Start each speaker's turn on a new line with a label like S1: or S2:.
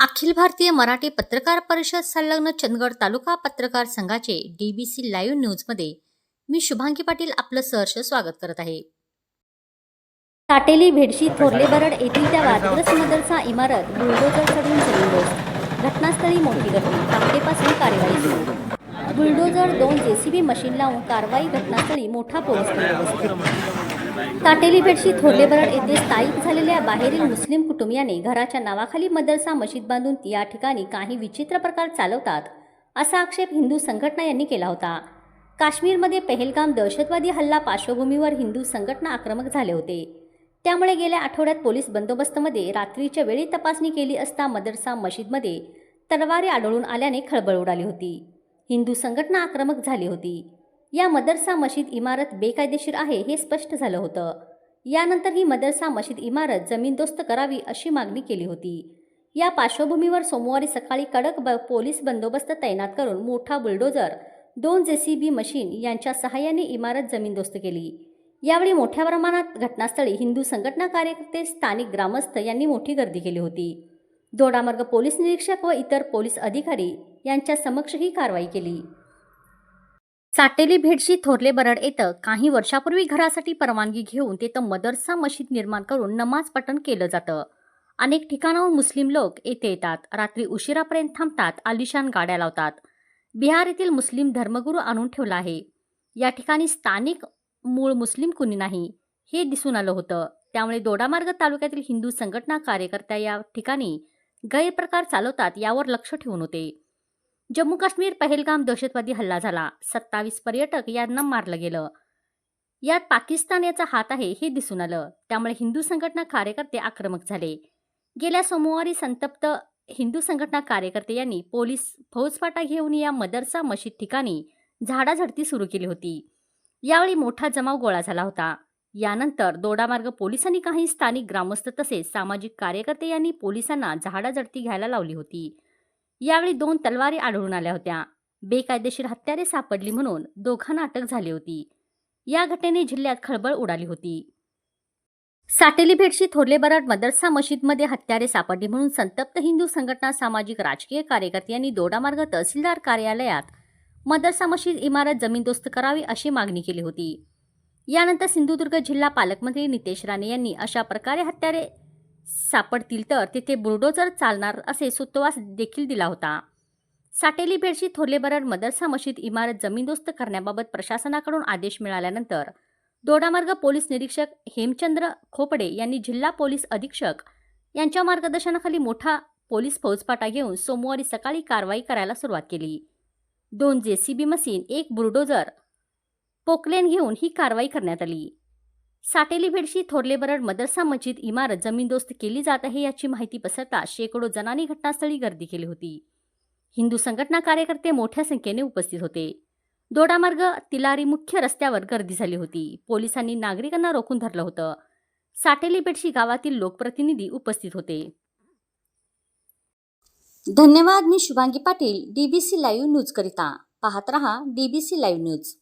S1: अखिल भारतीय मराठी पत्रकार परिषद संलग्न चंदगड तालुका पत्रकार संघाचे डीबीसी लाईव्ह न्यूजमध्ये मी शुभांगी पाटील आपलं सहर्ष स्वागत करत आहे. काटेली भेडशी थोरले बरड येथील त्या वादग्रस्त मदरसा इमारत बुलडोजर चढून जमीनदोस्त घटनास्थळी मोठी गर्दी पहाटेपासून कार्यवाही सुरू. बुलडोजर दोन जेसीबी मशीन लावून कारवाई घटनास्थळी मोठा पोलीस बंदोबस्त. काटेली बेडशी थोरले बरड येथे स्थायिक झालेल्या बाहेरील मुस्लिम कुटुंबियाने घराच्या नावाखाली मदरसा मशीद बांधून या ठिकाणी काही विचित्र प्रकार चालवतात असा आक्षेप हिंदू संघटना यांनी केला होता. काश्मीरमध्ये पेहलगाम दहशतवादी हल्ला पार्श्वभूमीवर हिंदू संघटना आक्रमक झाले होते. त्यामुळे गेल्या आठवड्यात पोलीस बंदोबस्तमध्ये रात्रीच्या वेळी तपासणी केली असता मदरसा मशीदमध्ये तलवारी आढळून आल्याने खळबळ उडाली होती. हिंदू संघटना आक्रमक झाली होती. या मदरसा मशीद इमारत बेकायदेशीर आहे हे स्पष्ट झालं होतं. यानंतर ही मदरसा मशीद इमारत जमीनदोस्त करावी अशी मागणी केली होती. या पार्श्वभूमीवर सोमवारी सकाळी कडक ब पोलीस बंदोबस्त तैनात करून मोठा बुलडोजर दोन जे सी बी मशीन यांच्या सहाय्याने इमारत जमीनदोस्त केली. यावेळी मोठ्या प्रमाणात घटनास्थळी हिंदू संघटना कार्यकर्ते स्थानिक ग्रामस्थ यांनी मोठी गर्दी केली होती. दोडामार्ग पोलीस निरीक्षक व इतर पोलीस अधिकारी यांच्या समक्ष ही कारवाई केली. साटेली भेटशी थोरले बरड येतं. काही वर्षापूर्वी घरासाठी परवानगी घेऊन तिथं मदरसा मशीद निर्माण करून नमाज पठण केलं जातं. अनेक ठिकाणाहून मुस्लिम लोक येथे येतात. रात्री उशिरापर्यंत थांबतात आलिशान गाड्या लावतात. बिहार येथील मुस्लिम धर्मगुरू आणून ठेवला आहे. या ठिकाणी स्थानिक मूळ मुस्लिम कुणी नाही हे दिसून आलं होतं. त्यामुळे दोडामार्ग तालुक्यातील हिंदू संघटना कार्यकर्त्या या ठिकाणी गैरप्रकार चालवतात यावर लक्ष ठेवून होते. जम्मू काश्मीर पहलगाम दहशतवादी हल्ला झाला. सत्तावीस पर्यटक यांना मारलं गेलं. यात पाकिस्तान याचा हात आहे हे दिसून आलं. त्यामुळे हिंदू संघटना कार्यकर्ते आक्रमक झाले. गेल्या सोमवारी संतप्त हिंदू संघटना कार्यकर्ते यांनी पोलीस फौजफाटा घेऊन या मदरसा मशीद ठिकाणी झाडाझडती सुरू केली होती. यावेळी मोठा जमाव गोळा झाला होता. यानंतर दोडामार्ग पोलिसांनी काही स्थानिक ग्रामस्थ तसेच सामाजिक कार्यकर्ते यांनी पोलिसांना झाडाझडती घ्यायला लावली होती. यावेळी दोन तलवारी आढळून आल्या होत्या. बेकायदेशीर हत्यारे सापडली म्हणून दोघांना अटक झाली होती. या घटनेने जिल्ह्यात खळबळ उडाली होती. साटेली भेटशी थोरले बराड मदरसा मशीदमध्ये हत्यारे सापडली म्हणून संतप्त हिंदू संघटना सामाजिक राजकीय कार्यकर्त्यांनी दोडामार्ग तहसीलदार कार्यालयात मदरसा मशीद इमारत जमीनदोस्त करावी अशी मागणी केली होती. यानंतर सिंधुदुर्ग जिल्हा पालकमंत्री नितेश राणे यांनी अशा प्रकारे हत्यारे सापडतील तर तिथे बुलडोजर चालणार असे सुतवास देखील दिला होता. साटेली भेडशी थोरले बराड मदरसा मशीद इमारत जमीनदोस्त करण्याबाबत प्रशासनाकडून आदेश मिळाल्यानंतर दोडामार्ग पोलीस निरीक्षक हेमचंद्र खोपडे यांनी जिल्हा पोलीस अधीक्षक यांच्या मार्गदर्शनाखाली मोठा पोलीस फौजपाटा घेऊन सोमवारी सकाळी कारवाई करायला सुरुवात केली. दोन जे सी बी मशीन एक बुलडोजर पोकलेन घेऊन ही कारवाई करण्यात आली. साटेली भेडशी थोरले बरड मदरसा मस्जिद इमारत जमीनदोस्त केली जात आहे याची माहिती पसरता शेकडो जणांनी घटनास्थळी गर्दी केली होती. हिंदू संघटना कार्यकर्ते मोठ्या संख्येने उपस्थित होते. दोडामार्ग तिलारी मुख्य रस्त्यावर गर्दी झाली होती. पोलिसांनी नागरिकांना रोखून धरलं होतं. साटेली बेडशी गावातील लोकप्रतिनिधी उपस्थित होते. धन्यवाद मी Shubhangi Patil DBC live news करिता. पाहत रहा डीबीसी लाईव्ह न्यूज.